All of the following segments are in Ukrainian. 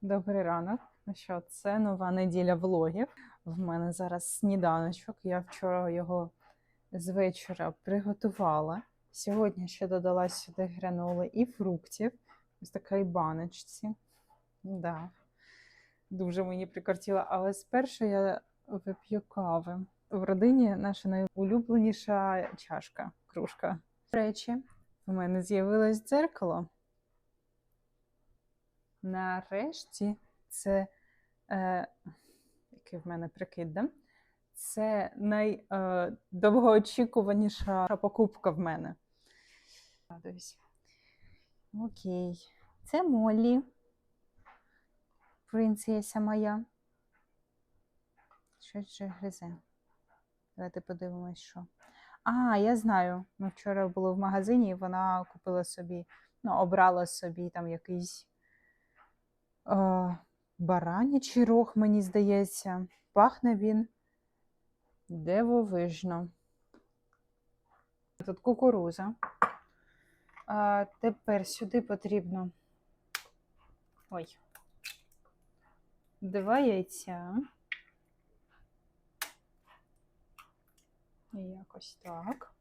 Добрий ранок. Ну що, це нова неділя влогів. В мене зараз сніданочок. Я вчора його з вечора приготувала. Сьогодні ще додала сюди граноли і фруктів. Ось такій баночці. Да. Дуже мені прикортіло. Але спершу я вип'ю кави. В родині наша найулюбленіша чашка, кружка. До речі, в мене з'явилось дзеркало. Нарешті це, е, який в мене прикид, да? це найдовгоочікуваніша покупка в мене. Окей. Це Моллі. Принцеса моя. Щось вже гризе. Давайте подивимось, що. А, я знаю. Ми вчора були в магазині, і вона купила собі, ну, обрала собі там якийсь е, баранячий рог, мені здається. Пахне він дивовижно. Тут кукуруза. А, тепер сюди потрібно. Ой. Два яйця. Якось так.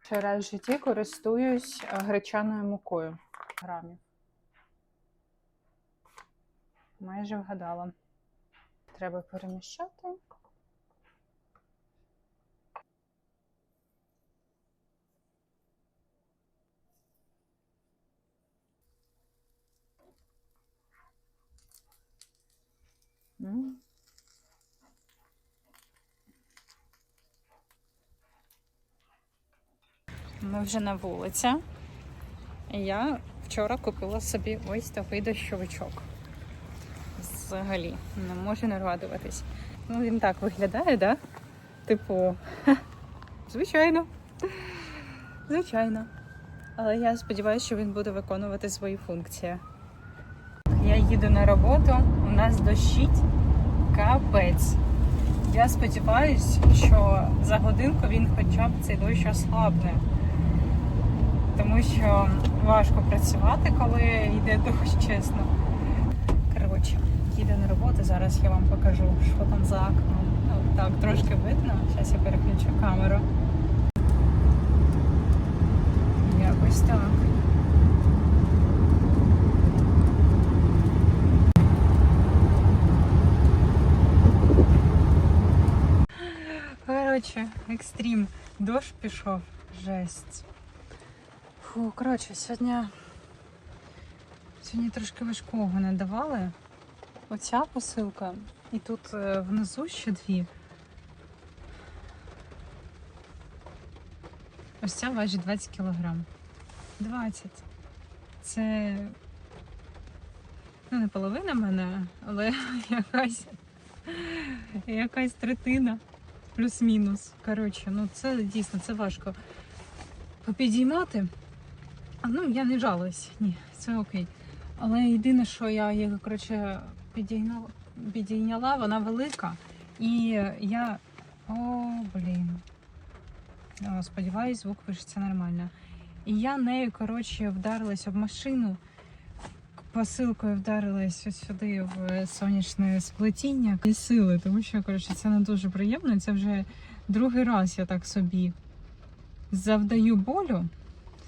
Ще в житті користуюсь гречаною мукою грамів. Майже вгадала. Треба переміщати. Ми вже на вулиці. Я вчора купила собі ось такий дощовичок. Взагалі, не можу не радуватись. Ну, він так виглядає, да? Типу, звичайно. Звичайно. Але я сподіваюся, що він буде виконувати свої функції. Я їду на роботу, у нас дощить капець. Я сподіваюся, що за годинку він хоча б цей дощ ослабне. Тому що важко працювати, коли йде дощ, чесно. Їду на роботу, зараз я вам покажу, що там за окном. Ну, так, трошки видно. Зараз я переключу камеру. Якось так. Коротше, екстрім. Дощ пішов. Жесть. Фу, коротше, сьогодні. Сьогодні трошки важкого не давали. Оця посилка. І тут е, внизу ще дві. Ось ця важить 20 кілограм. 20. Це. Ну, не половина мене, але якась якась третина. Плюс-мінус. Коротше, ну це дійсно це важко попідіймати. Ну, я не жалуюсь, ні, це окей. Але єдине, що я її, коротше, підійняла, підійняла, вона велика. І я. О, блін. О, сподіваюсь, звук пишеться нормально. І я нею, коротше, вдарилась об машину. Посилкою вдарилась ось сюди в сонячне сплетіння і сили, тому що коротше, це не дуже приємно. Це вже другий раз я так собі завдаю болю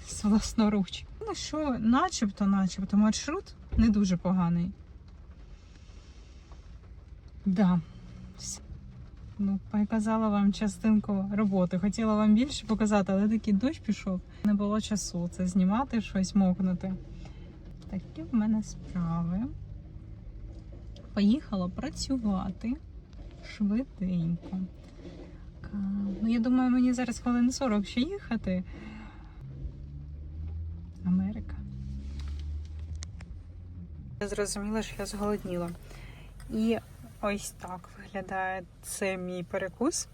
з власноруч. Ну що, начебто, начебто, маршрут не дуже поганий. Да. Ну, показала вам частинку роботи. Хотіла вам більше показати, але такий дощ пішов. Не було часу це знімати, щось мокнути. Такі в мене справи. Поїхала працювати швиденько. Ну, я думаю, мені зараз хвилин 40 ще їхати. Америка. Я зрозуміла, що я зголодніла. І ось так виглядає це мій перекус.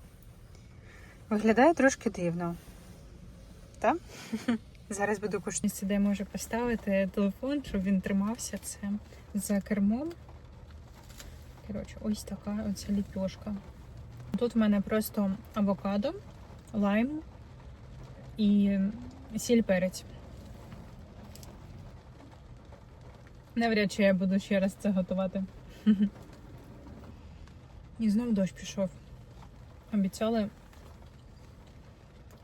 Виглядає трошки дивно. Так? Зараз буду кушати. Сюди можу поставити телефон, щоб він тримався це за кермом. Коротше, ось така оця ліпьошка. Тут в мене просто авокадо, лайм і сіль перець. Навряд чи я буду ще раз це готувати. І знов дощ пішов. Обіцяли,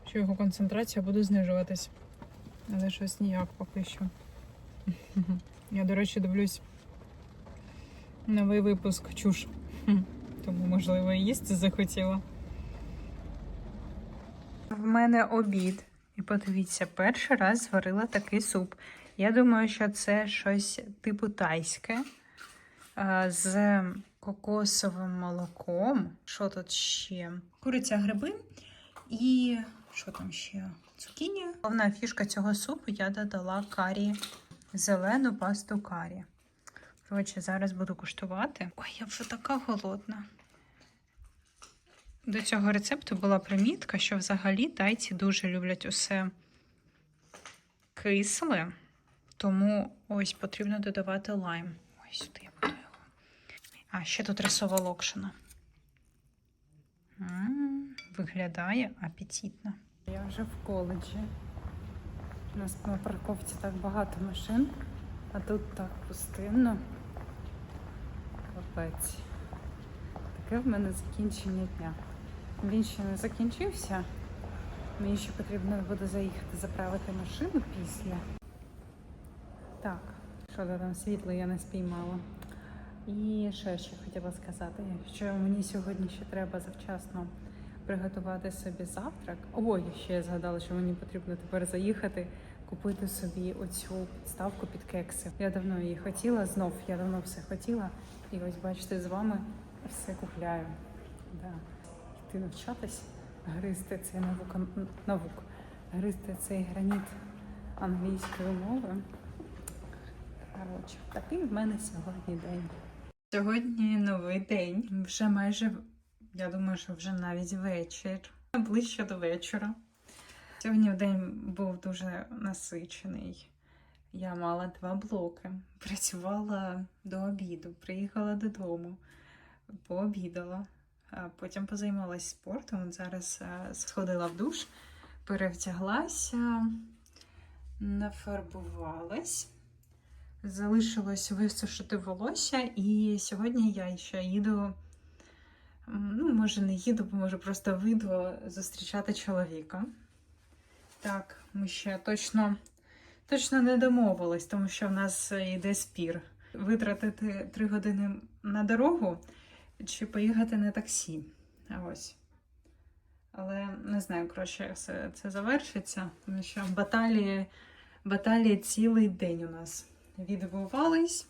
що його концентрація буде знижуватись. Але щось ніяк поки що. Я, до речі, дивлюсь новий випуск чуш. Тому, можливо, і їсти захотіла. В мене обід. І подивіться, перший раз зварила такий суп. Я думаю, що це щось типу тайське з кокосовим молоком. Що тут ще? Куриця гриби і що там ще? Цукіні. Головна фішка цього супу я додала карі, зелену пасту карі. Коротше, зараз буду куштувати. Ой, я вже така голодна. До цього рецепту була примітка, що взагалі тайці дуже люблять усе кисле, тому ось потрібно додавати лайм. Ось сюди. А, ще тут рисова локшина. М, Виглядає апетитно. Я вже в коледжі. У нас на парковці так багато машин, а тут так пустинно. Капець. Таке в мене закінчення дня. Він ще не закінчився. Мені ще потрібно буде заїхати заправити машину після. Так, що там світло я не спіймала. І ще що хотіла сказати, що мені сьогодні ще треба завчасно приготувати собі завтрак. Ще я згадала, що мені потрібно тепер заїхати, купити собі оцю підставку під кекси. Я давно її хотіла, знов я давно все хотіла. І ось бачите, з вами все купляю. Да. Йти навчатись, гризти цей наук, наук, гризти цей граніт англійської мови. Коротше, такий в мене сьогодні день. Сьогодні новий день. Вже майже, я думаю, що вже навіть вечір, ближче до вечора. Сьогодні день був дуже насичений. Я мала два блоки. Працювала до обіду, приїхала додому, пообідала, а потім позаймалася спортом. Зараз сходила в душ, перевтяглася, нафарбувалась. Залишилось висушити волосся, і сьогодні я ще їду. Ну, може, не їду, бо може просто вийду зустрічати чоловіка. Так, ми ще точно, точно не домовились, тому що в нас йде спір. Витратити три години на дорогу чи поїхати на таксі. Ось. Але не знаю, коротше, як все це завершиться, тому що баталії, баталії цілий день у нас відбувались.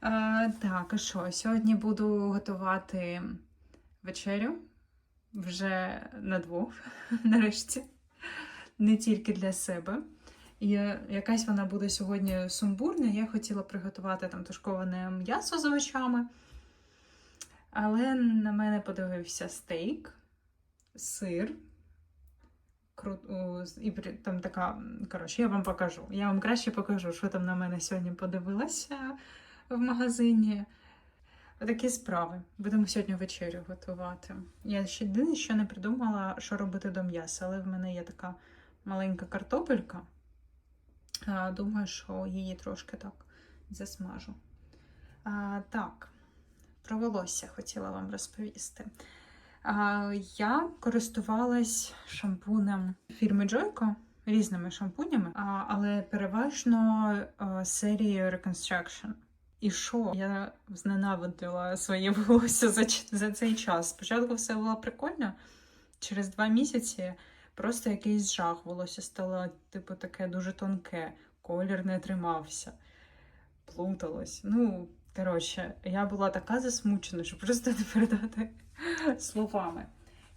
А, так, а що? Сьогодні буду готувати вечерю вже на двох, нарешті, не тільки для себе. І якась вона буде сьогодні сумбурна. Я хотіла приготувати там тушковане м'ясо з овочами. Але на мене подивився стейк, сир. Кру- І там така, коротше, я вам покажу. Я вам краще покажу, що там на мене сьогодні подивилася в магазині. Такі справи. Будемо сьогодні вечерю готувати. Я ще єдине, що не придумала, що робити до м'яса, але в мене є така маленька картопелька. Думаю, що її трошки так засмажу. А, так, про волосся хотіла вам розповісти. Я користувалась шампунем фірми Joico, різними шампунями, але переважно серією Reconstruction. І що? Я зненавидила своє волосся за, за цей час. Спочатку все було прикольно, через два місяці просто якийсь жах. Волосся стало, типу, таке дуже тонке, колір не тримався, плуталось. Ну, коротше, я була така засмучена, що просто не передати словами.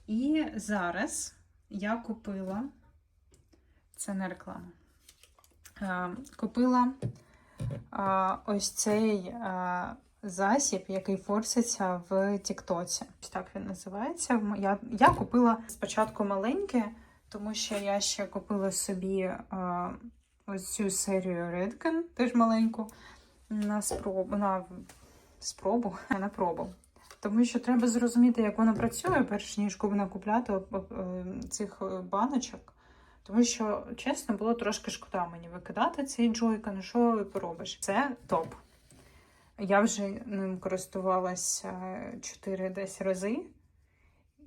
І зараз я купила це не реклама. Е, Купила е, ось цей е, засіб, який форситься в Тіктоці. Так він називається. Я, купила спочатку маленьке, тому що я ще купила собі ось цю серію Redken, теж маленьку, на спробу, на спробу, на пробу. Тому що треба зрозуміти, як воно працює, перш ніж накупляти е, цих е, баночок. Тому що, чесно, було трошки шкода мені викидати цей джойкон. Ну що поробиш? Це топ. Я вже ним користувалася 4 десь рази,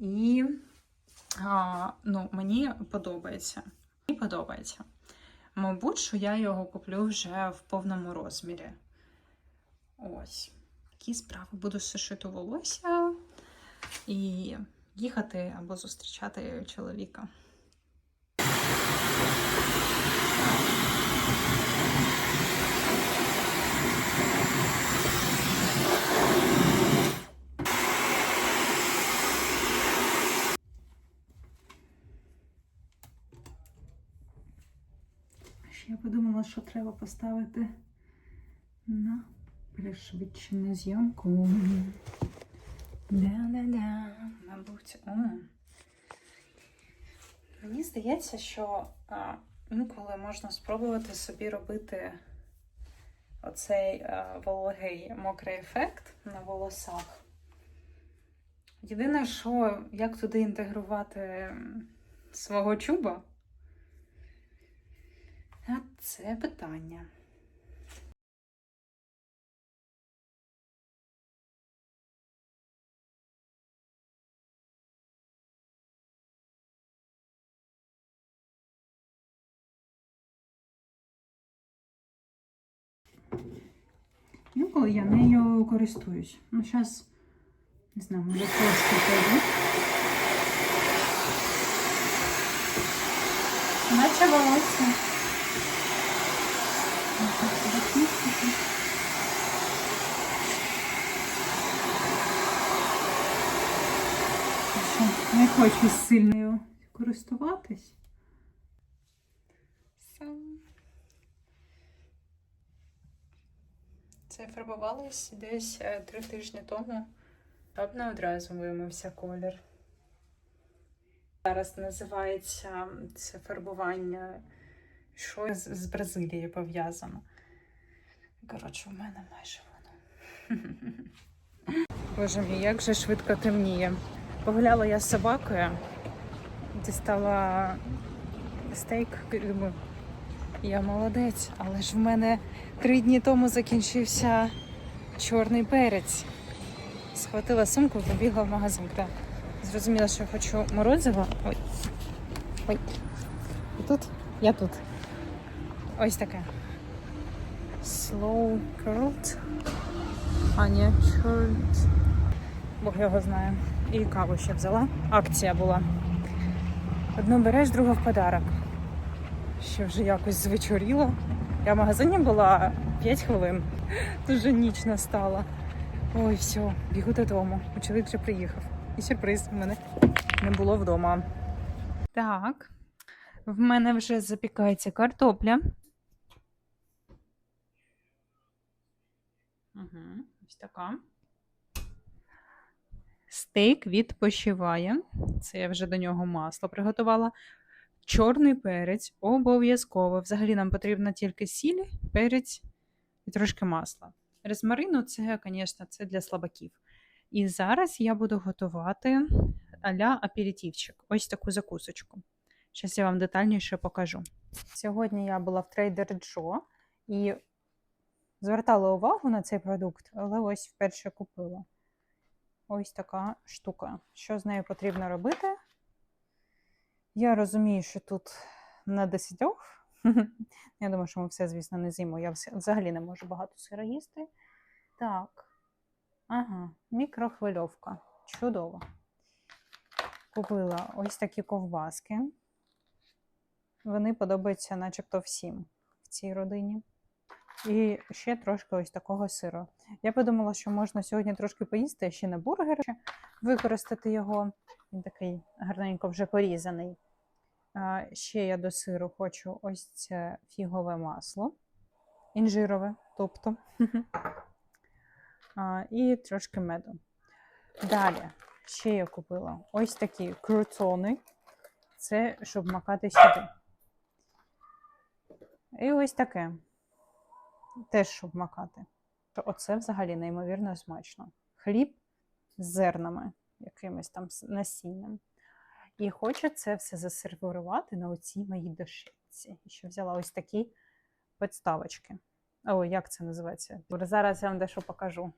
і а, ну, мені подобається. Мені подобається. Мабуть, що я його куплю вже в повному розмірі. Ось. Такі справи. Буду сушити волосся і їхати або зустрічати чоловіка. Я подумала, що треба поставити на пришвидшену зйомку. Да-да-да, мабуть. О. Мені здається, що а, інколи можна спробувати собі робити оцей а, вологий мокрий ефект на волосах. Єдине, що як туди інтегрувати свого чуба, а це питання. Інколи я нею користуюсь. Ну, зараз, не знаю, може трошки пойду. Наче волосся. Не хочу сильно нею користуватись. Фарбувалось десь е, три тижні тому. Певно, одразу вимився колір. Зараз називається це фарбування що з, з Бразилії пов'язано. Коротше, в мене майже воно. Боже мій, як же швидко темніє. Погуляла я з собакою, дістала стейк, думаю, я молодець, але ж в мене три дні тому закінчився чорний перець. Схватила сумку, і побігла в магазин. Так. Зрозуміла, що я хочу морозиво. Ой. Ой. І тут? Я тут. Ось таке. Slow curled. А, ні, curled. Бог його знає. І каву ще взяла. Акція була. Одну береш, другу в подарок. Ще вже якось звечоріло. Я в магазині була 5 хвилин. Дуже ніч настала. Ой, все, бігу додому. Чоловік вже приїхав. І сюрприз в мене не було вдома. Так, в мене вже запікається картопля. Угу, ось така. Стейк відпочиває. Це я вже до нього масло приготувала. Чорний перець обов'язково. Взагалі нам потрібна тільки сіль, перець і трошки масла. Розмарину це, звісно, це для слабаків. І зараз я буду готувати а-ля аперитивчик. Ось таку закусочку. Зараз я вам детальніше покажу. Сьогодні я була в Trader Joe і звертала увагу на цей продукт, але ось вперше купила. Ось така штука. Що з нею потрібно робити? Я розумію, що тут на десятьох. Я думаю, що ми все, звісно, не з'їмо. Я взагалі не можу багато сира їсти. Так. Ага, мікрохвильовка. Чудово. Купила ось такі ковбаски. Вони подобаються начебто всім в цій родині. І ще трошки ось такого сиру. Я подумала, що можна сьогодні трошки поїсти ще на бургер, використати його. Він такий гарненько вже порізаний. Ще я до сиру хочу ось це фігове масло, інжирове, тобто. І трошки меду. Далі, ще я купила ось такі крутони. Це щоб макати сюди. І ось таке. Теж щоб макати. Оце взагалі неймовірно смачно. Хліб з зернами, якимось там насінням. І хочу це все засервірувати на оцій моїй дошці. І ще взяла ось такі підставочки. О, як це називається? Зараз я вам дещо покажу.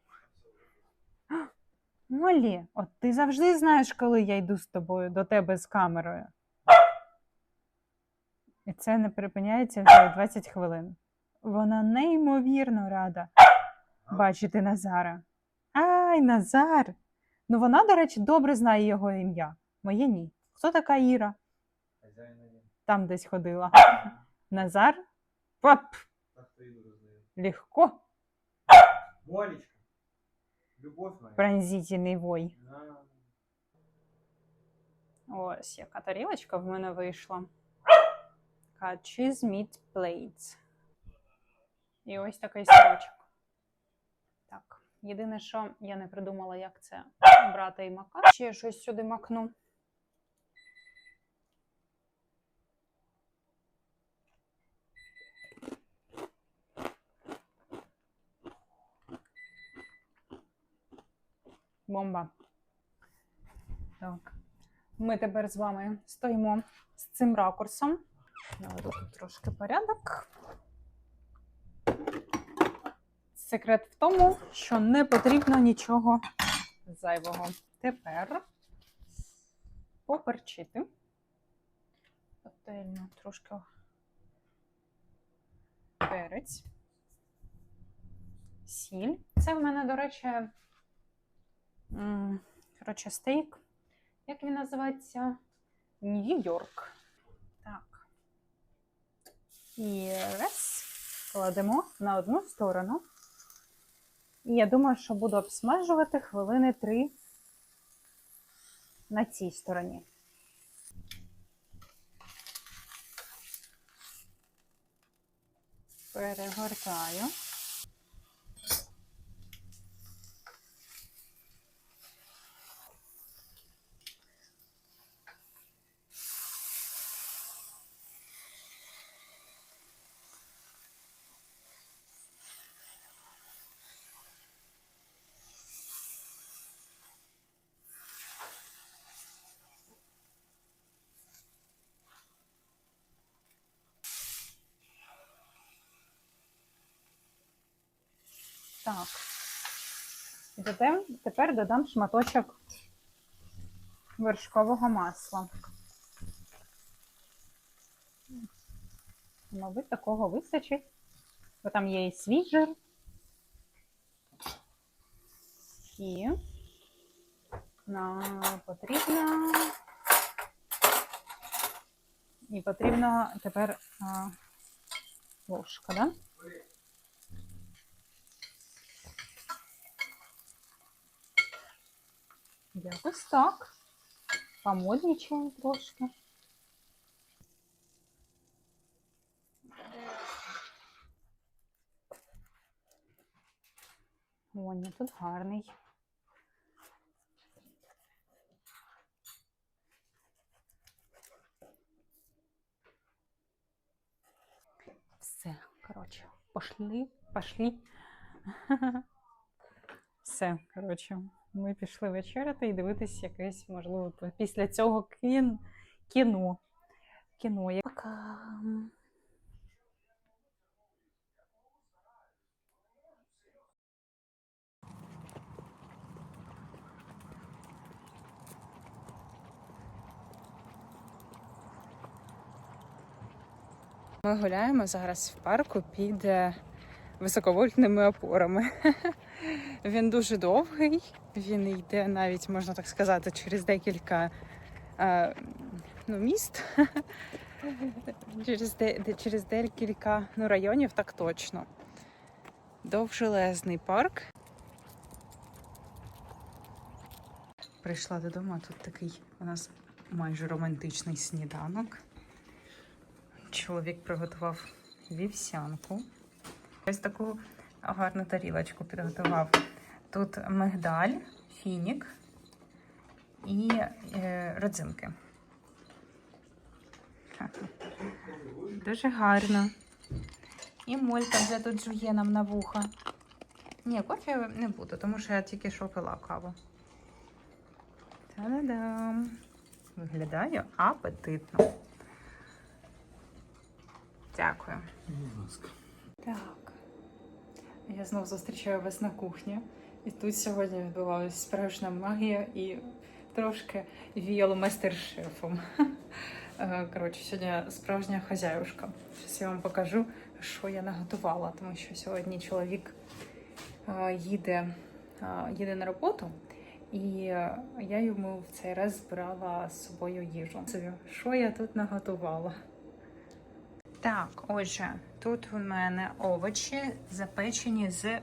Молі, от ти завжди знаєш, коли я йду з тобою до тебе з камерою. І це не припиняється вже 20 хвилин. Вона неймовірно рада бачити Назара. Ай, Назар! Ну вона, до речі, добре знає його ім'я. Моє ні. Хто така Іра? Там десь ходила. Назар? Пап! Легко. Молечка. Любовь моя. Пронзительний вой. Ось яка тарілочка в мене вийшла. Cheese meat plates. І ось такий сирочок. Єдине, що я не придумала, як це брати і макати. Ще я щось сюди макну. Бомба. Так. Ми тепер з вами стоїмо з цим ракурсом. Наведу тут трошки порядок. Секрет в тому, що не потрібно нічого зайвого. Тепер поперчити. Пательно трошки перець. Сіль. Це в мене, до речі, коротше, стейк. Як він називається? Нью-Йорк. Так. І раз. Кладемо на одну сторону. І я думаю, що буду обсмажувати хвилини три на цій стороні. Перегортаю. Так. І тепер, додам шматочок вершкового масла. Мабуть, такого вистачить, бо там є і свій жир. І на, потрібно. І потрібно тепер а, ложка, да? Якось так. Помоднічаємо трошки. О, ні, тут гарний. Все, коротше, пошли, пошли. Все, коротше, ми пішли вечеряти і дивитись якесь, можливо, після цього кін... кіно. Кіно. Я- Пока. Ми гуляємо зараз в парку під високовольтними опорами. Він дуже довгий, він йде навіть, можна так сказати, через декілька е, ну, міст. через, де, через декілька ну, районів, так точно. Довжелезний парк. Прийшла додому, тут такий у нас майже романтичний сніданок. Чоловік приготував вівсянку. Ось таку гарну тарілочку підготував. Тут мигдаль, фінік і е, родзинки. Дуже гарно. І молька вже тут жує нам на вуха. Ні, кофе не буду, тому що я тільки що пила каву. Та-да-дам! Виглядає апетитно. Дякую. Будь ласка. Так, Я знов зустрічаю вас на кухні. І тут сьогодні відбувалася справжня магія і трошки віяло майстер-шефом. Е, Коротше, сьогодні справжня хазяюшка. Зараз я вам покажу, що я наготувала, тому що сьогодні чоловік е, їде, е, їде на роботу, і я йому в цей раз збирала з собою їжу. Що я тут наготувала? Так, отже, тут у мене овочі запечені з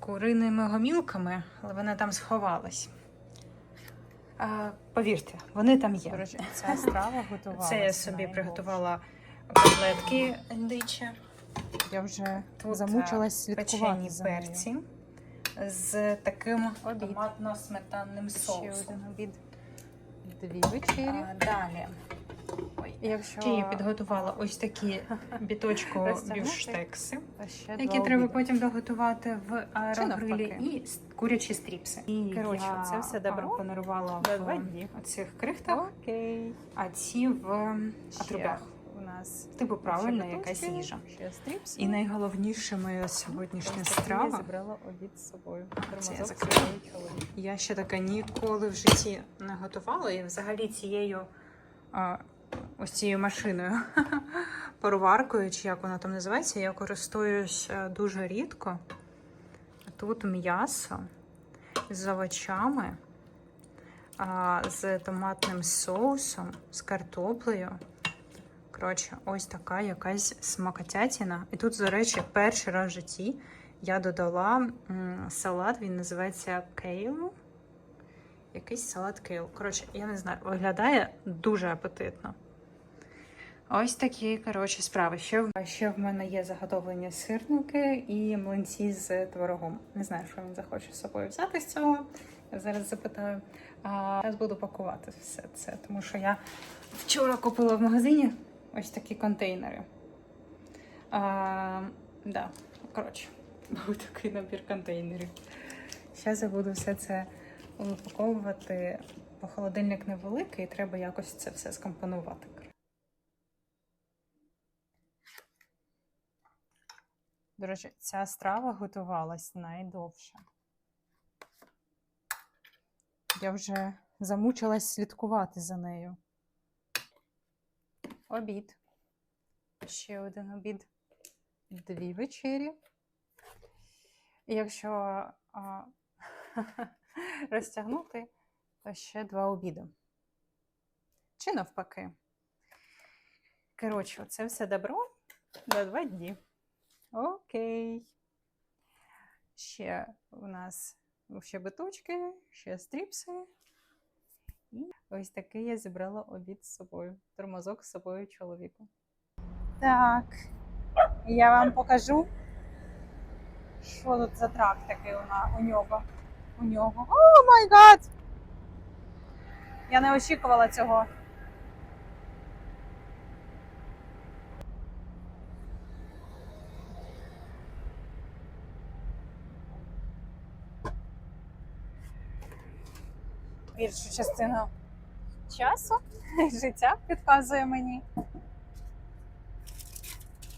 куриними гомілками, але вона там сховалась. А, повірте, вони там є. Ця страва готувалася. Це я собі приготувала котлетки індичі. Я вже Тут замучилась слідкувати за нею. перці з таким томатно-сметанним Ще один обід. Дві вечері. А, далі. Ой. Якщо я підготувала ось такі біточко ще які треба потім доготувати в аерогрилі, і курячі стріпси. І Коротше, я, це все добро а, панарувала в два дні. цих крихтах, Окей. а ці в Ще отрубях. У нас Типу правильна якась їжа. І найголовніше моя сьогоднішня страва. Я зібрала обід з собою. Це я. Я ще таке ніколи в житті не готувала. І взагалі цією а, ось цією машиною, пароваркою, чи як вона там називається, я користуюсь е, дуже рідко. Тут м'ясо з овочами, з томатним соусом, з картоплею. Коротше, ось така якась смакотятіна. І тут, до речі, перший раз в житті я додала салат, він називається кейл. Якийсь салат кейл. Коротше, я не знаю, виглядає дуже апетитно. Ось такі, коротше, справи. Ще, в- ще в мене є заготовлені сирники і млинці з творогом. Не знаю, що він захоче з собою взяти з цього. Я зараз запитаю. А зараз буду пакувати все це, тому що я вчора купила в магазині ось такі контейнери. А, да, коротше, був такий набір контейнерів. Зараз я буду все це упаковувати, бо холодильник невеликий, і треба якось це все скомпонувати. До речі, ця страва готувалась найдовше. Я вже замучилась слідкувати за нею. Обід. Ще один обід. Дві вечері. І якщо а, розтягнути, ще два обіди. Чи навпаки. Коротше, це все добро на два дні. Окей. Ще у нас ще биточки, ще стріпси. І ось такий я зібрала обід з собою. Тормозок з собою чоловіку. Так, я вам покажу, що тут за трак такий у нього. У нього. О май гад! Я не очікувала цього. більшу частину часу життя підказує мені.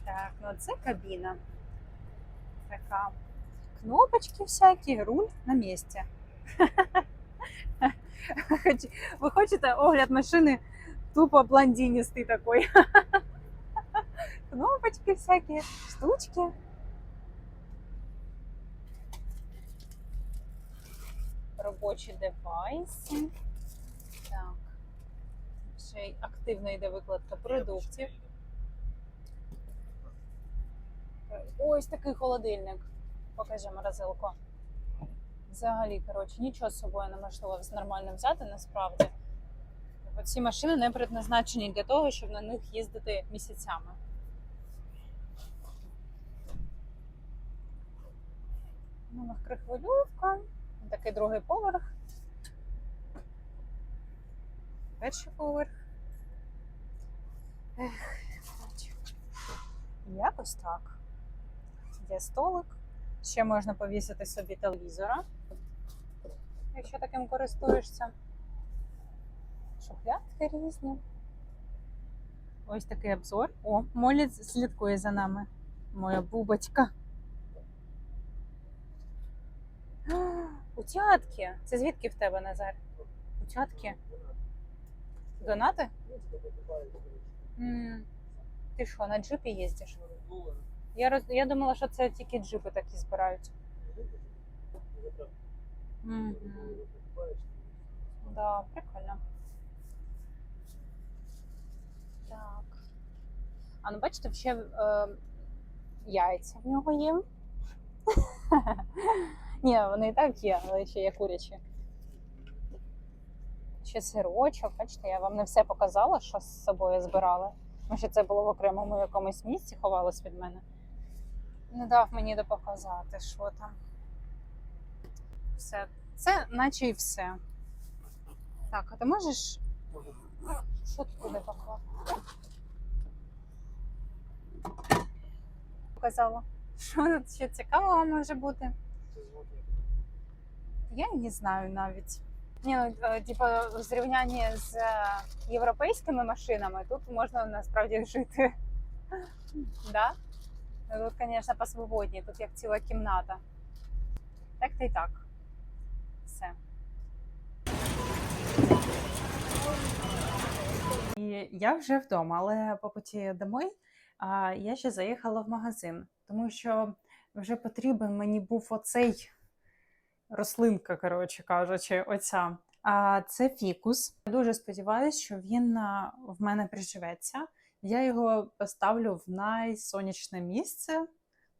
Так, ну це кабіна. Така. Кнопочки всякі, руль на місці. Ви хочете огляд машини тупо блондинистий такой. Кнопочки всякі, штучки. робочі девайси. Так. Ще й активно йде викладка продуктів. Ось такий холодильник. Покажи морозилку. Взагалі, коротше, нічого з собою неможливо нормально взяти насправді. Ці машини не предназначені для того, щоб на них їздити місяцями. Ну, мягкохвильовка. Такий другий поверх. Перший поверх. Ех. Якось так. Є столик. Ще можна повісити собі телевізора, якщо таким користуєшся. Шухлядки різні. Ось такий обзор. О, Молі слідкує за нами. Моя бубочка. Утятки! Це звідки в тебе, Назар? Утятки? Донати? М -м. Ти що, на джипі їздиш? Я, роз... я думала, що це тільки джипи такі збирають. Угу. Да, прикольно. Так. А ну бачите, ще е, яйця в нього є. Ні, вони і так є, але ще є курячі. Ще сирочок, бачите, я вам не все показала, що з собою збирала. Тому що це було в окремому якомусь місці, ховалось від мене. Не дав мені допоказати, що там. Все. Це наче і все. Так, а ти можеш. Що ти куди поклав? Показала. Що тут ще цікавого може бути? Я не знаю навіть. Ні, ну, е, типу, в зрівнянні з е, європейськими машинами тут можна насправді жити. Да? Тут, звісно, посвободні, тут як ціла кімната. Так та й так. Все. І я вже вдома, але по путі домой я ще заїхала в магазин, тому що вже потрібен мені був оцей рослинка, коротше кажучи, оця. А це фікус. Дуже сподіваюся, що він в мене приживеться. Я його поставлю в найсонячне місце,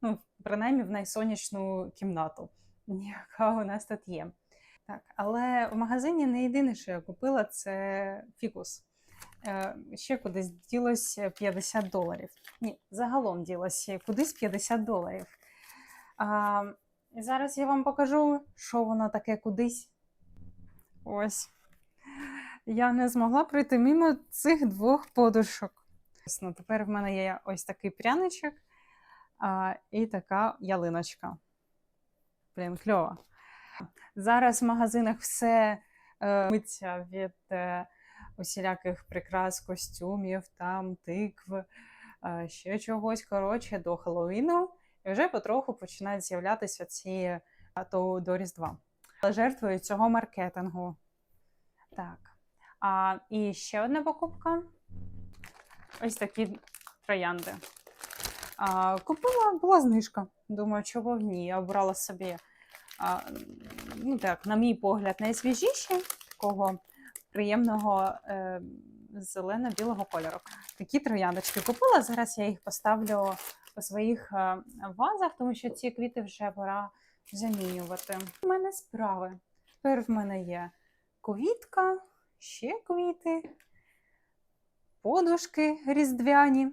ну, принаймні в найсонячну кімнату, яка у нас тут є. Так, але в магазині не єдине, що я купила, це фікус. Е, ще кудись ділось 50 доларів. Ні, загалом ділося кудись 50 доларів. А, і зараз я вам покажу, що воно таке кудись. Ось. Я не змогла пройти мимо цих двох подушок. Ну, тепер в мене є ось такий пряничок а, і така ялиночка. Блін, кльово. Зараз в магазинах все е, миться від е, усіляких прикрас, костюмів, там, тикв, е, ще чогось коротше до Хеллоуіну. І вже потроху починають з'являтися ці а, то до Різдва. Жертвою цього маркетингу. Так. А, і ще одна покупка. Ось такі троянди. А, купила, була знижка. Думаю, чого в ні. Я обрала собі, а, ну так, на мій погляд, найсвіжіші такого приємного е, зелено-білого кольору. Такі трояндочки купила. Зараз я їх поставлю у своїх е, вазах, тому що ці квіти вже пора замінювати. У мене справи. Тепер в мене є квітка, ще квіти, подушки різдвяні.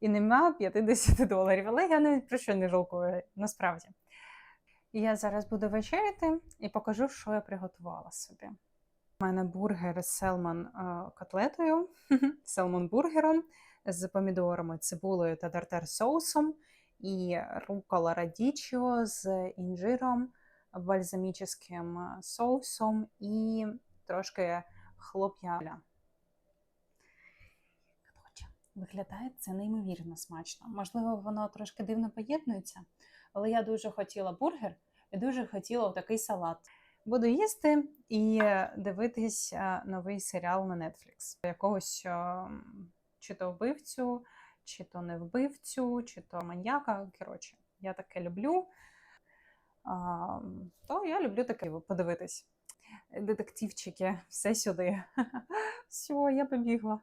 І нема 50 доларів, але я навіть про що не жалкую насправді. І я зараз буду вечеряти і покажу, що я приготувала собі. У мене бургер з селмон е, котлетою, селмон бургером з помідорами, цибулею та тартар соусом, і рукола радічо з інжиром, бальзамічним соусом і трошки хлоп'я. Виглядає це неймовірно смачно. Можливо, воно трошки дивно поєднується, але я дуже хотіла бургер і дуже хотіла такий салат. Буду їсти і дивитись е, новий серіал на Netflix. Якогось е, чи то вбивцю, чи то не вбивцю, чи то маньяка. Коротше, я таке люблю. То я люблю таке подивитись. Детективчики, все сюди. Все, я побігла.